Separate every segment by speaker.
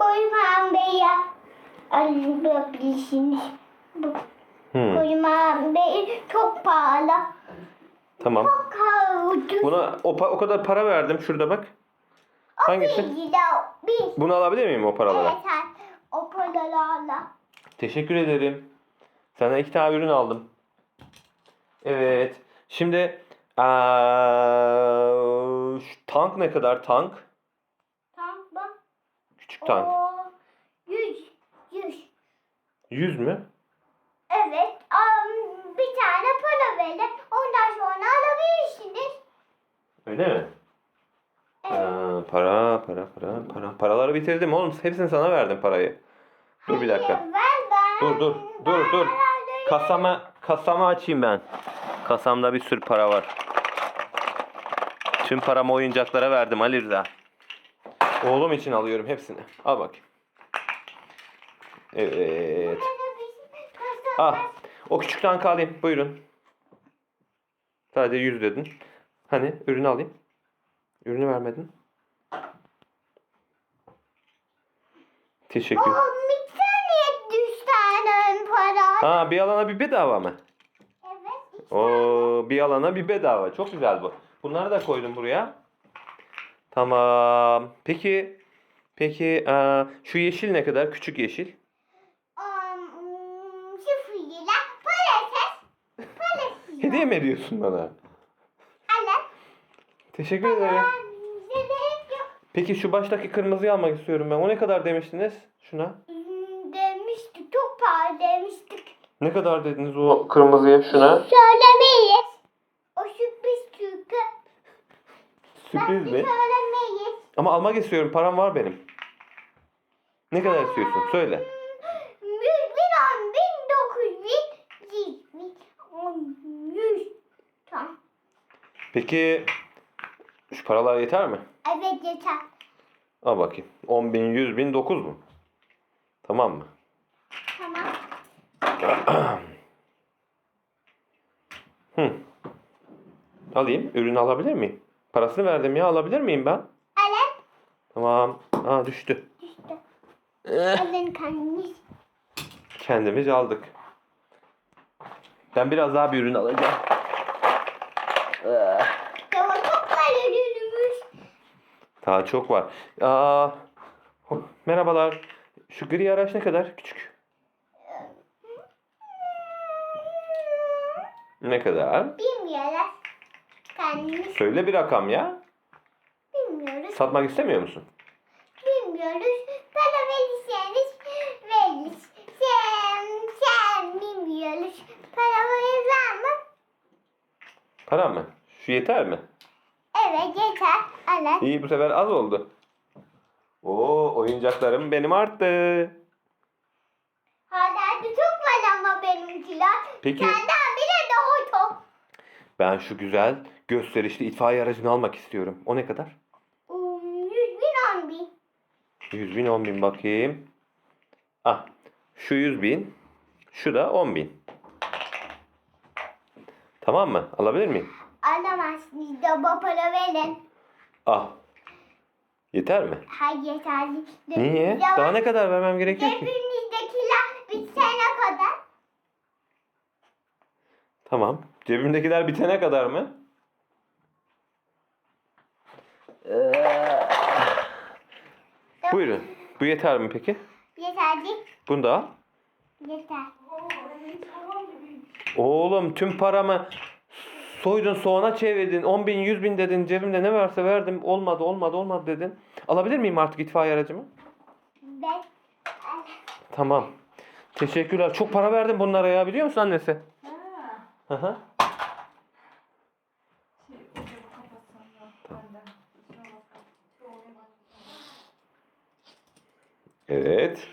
Speaker 1: koymam beya. Alabilirsiniz.
Speaker 2: Hmm,
Speaker 1: koymam bey çok pahalı.
Speaker 2: tamam.
Speaker 1: Çok ucuz.
Speaker 2: Buna o, o kadar para verdim. Şurada bak. Hangisi?
Speaker 1: Bir lira. Bir.
Speaker 2: Bunu alabilir miyim o paralara?
Speaker 1: Evet sen o paralarla.
Speaker 2: Teşekkür ederim. Sana iki tane ürün aldım. Evet. Şimdi şu tank ne kadar tank? Tank.
Speaker 1: O yüz. Yüz.
Speaker 2: 100 mü?
Speaker 1: Evet. am, bir tane para verin. Ondan sonra alabilirsiniz.
Speaker 2: Öyle mi?
Speaker 1: Evet.
Speaker 2: Para, para, para, para. Paraları bitirdim oğlum. Hepsini sana verdim parayı. Dur bir dakika.
Speaker 1: Hayır, ver ben.
Speaker 2: Dur, dur, dur, dur. Kasama, kasama açayım ben. Kasamda bir sürü para var. Tüm paramı oyuncaklara verdim Ali Rıza. Oğlum için alıyorum hepsini. Al bakayım. Evet. Ah, o küçük tankı alayım. Buyurun. Sadece 100 dedin. Hani ürünü alayım. Ürünü vermedin. Teşekkür.
Speaker 1: O bir tane tane para.
Speaker 2: Ha bir alana bir bedava mı?
Speaker 1: Evet.
Speaker 2: Oo bir alana bir bedava. Çok güzel bu. Bunları da koydum buraya. Tamam. Peki peki eee, şu yeşil ne kadar? Küçük yeşil.
Speaker 1: Um, sıfır lira. Parasız.
Speaker 2: Hediye mi ediyorsun bana?
Speaker 1: Alın.
Speaker 2: Teşekkür ederim. Peki şu baştaki kırmızıyı almak istiyorum ben. O ne kadar demiştiniz? Şuna.
Speaker 1: Hmm, Demiştik. Çok pahalı demiştik.
Speaker 2: Ne kadar dediniz o kırmızıya şuna?
Speaker 1: Söylemeyiz. O sürpriz çünkü.
Speaker 2: Sürpriz mi?
Speaker 1: Söylemeyiz.
Speaker 2: Ama almak istiyorum. Param var benim. Ne kadar istiyorsun? Söyle.
Speaker 1: Bin, on bin, dokuz bin, yüz. Tamam.
Speaker 2: Peki şu paralar yeter mi?
Speaker 1: Evet yeter.
Speaker 2: Al bakayım. 10 bin, 100 bin, 9 mu? Tamam mı?
Speaker 1: Tamam.
Speaker 2: Hı. Alayım. Ürünü alabilir miyim? Parasını verdim ya. Alabilir miyim ben? Tamam. Aa düştü.
Speaker 1: İşte.
Speaker 2: Eh,
Speaker 1: Alın kendiniz.
Speaker 2: Kendimiz aldık. Ben biraz daha bir ürün alacağım. Eh,
Speaker 1: çok var ürünümüz.
Speaker 2: Daha çok var. Aa, merhabalar. Şu gri araç ne kadar? Küçük. Ne kadar?
Speaker 1: Bilmiyoruz. Kendimiz
Speaker 2: Söyle bir rakam ya. Satmak istemiyor musun?
Speaker 1: Bilmiyoruz. Para verirseniz veririz. Sen, sen bilmiyoruz. Para verirler mi?
Speaker 2: Para mı? Şu yeter mi?
Speaker 1: Evet yeter. Alın.
Speaker 2: İyi bu sefer az oldu. Oo oyuncaklarım benim arttı.
Speaker 1: Hala çok var ama benimkiler.
Speaker 2: Peki.
Speaker 1: Senden bile daha çok.
Speaker 2: Ben şu güzel gösterişli itfaiye aracını almak istiyorum. O ne kadar?
Speaker 1: Um, Yüz bin on bin.
Speaker 2: 100 bin 10 bin bakayım. Ah şu 100 bin. Şu da 10 bin. Tamam mı? Alabilir miyim?
Speaker 1: Alamazsınız da bu para verin.
Speaker 2: Al. Yeter mi?
Speaker 1: Hayır yeterli.
Speaker 2: Niye? Daha ne kadar vermem gerekiyor ki?
Speaker 1: Cebinizdekiler bitene kadar.
Speaker 2: Tamam. Cebimdekiler bitene kadar mı? Buyurun. Bu yeter mi peki?
Speaker 1: Yeterli.
Speaker 2: Bunu da al.
Speaker 1: Yeter.
Speaker 2: Oğlum tüm paramı soydun soğana çevirdin. 10 bin 100 bin dedin. Cebimde ne varsa verdim. Olmadı olmadı olmadı dedin. Alabilir miyim artık itfaiye aracımı?
Speaker 1: Ben.
Speaker 2: Tamam. Teşekkürler. Çok para verdim bunlara ya biliyor musun annesi? Hı hı. Evet.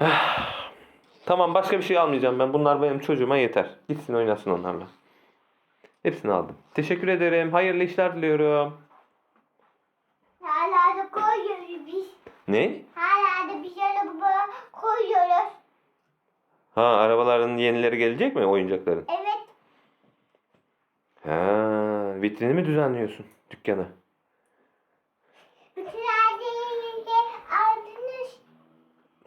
Speaker 2: Ah. Tamam başka bir şey almayacağım ben. Bunlar benim çocuğuma yeter. Gitsin oynasın onlarla. Hepsini aldım. Teşekkür ederim. Hayırlı işler diliyorum.
Speaker 1: Hala da koyuyoruz biz.
Speaker 2: Ne?
Speaker 1: Hala da biz araba koyuyoruz.
Speaker 2: Ha arabaların yenileri gelecek mi oyuncakların?
Speaker 1: Evet.
Speaker 2: Ha vitrini mi düzenliyorsun dükkana?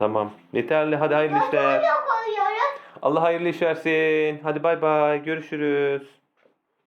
Speaker 2: Tamam. Yeterli. Hadi hayırlı işler. Allah hayırlı iş versin. Hadi bay bay. Görüşürüz.